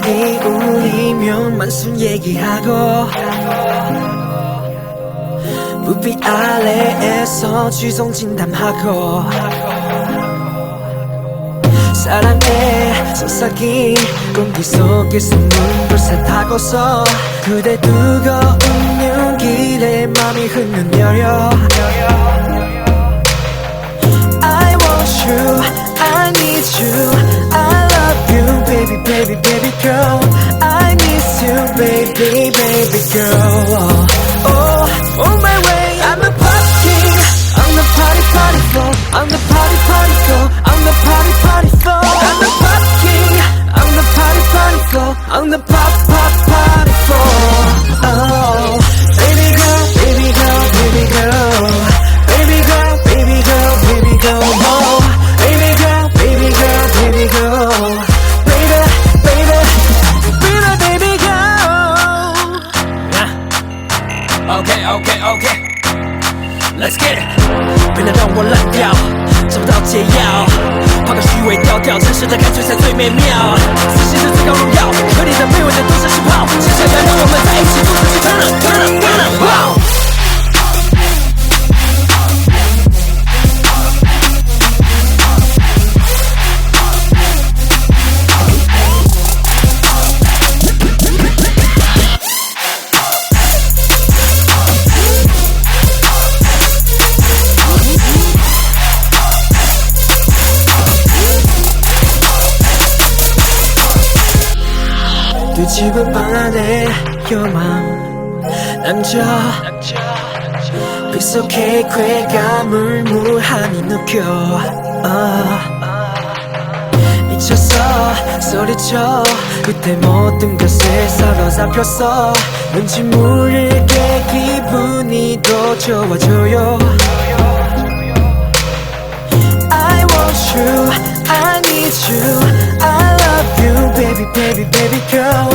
전기 울리면 만순 얘기하고 불빛 아래에서 지성 진담하고 사랑에 속삭인 공기 속에서 눈불새 타고서 그대 뜨거운 눈길에 맘이 흔들려. I want you, I need you, baby, baby, girl. I miss you, baby, baby girl. Oh, oh, on my way, I'm party king, I'm the party party floor, I'm the OK OK OK，Let's get it. 别再让我烂掉，找不到解药。抛开虚伪调调，真实的感觉才最美妙。自信是最高荣耀，和你的卑微的都是气泡。接下来让我们在一起做自己，turn up 뒤집은 방 안에 요망 남자. 빗속에 쾌감을 무한히 느껴. 아. 미쳤어 소리쳐. 그때 모든 것에 사로잡혔어. 왠지 모르게 기분이 더 좋아져요. I want you, I need you, I love you, baby, baby, baby girl.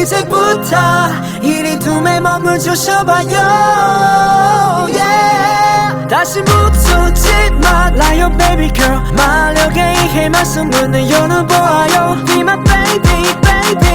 이제부터 이리 둠에 머물 주셔봐요. Yeah. 다시 묻지 말아요, baby girl. 마력에 의해 말씀 문을 열어보아요. Be my baby, baby,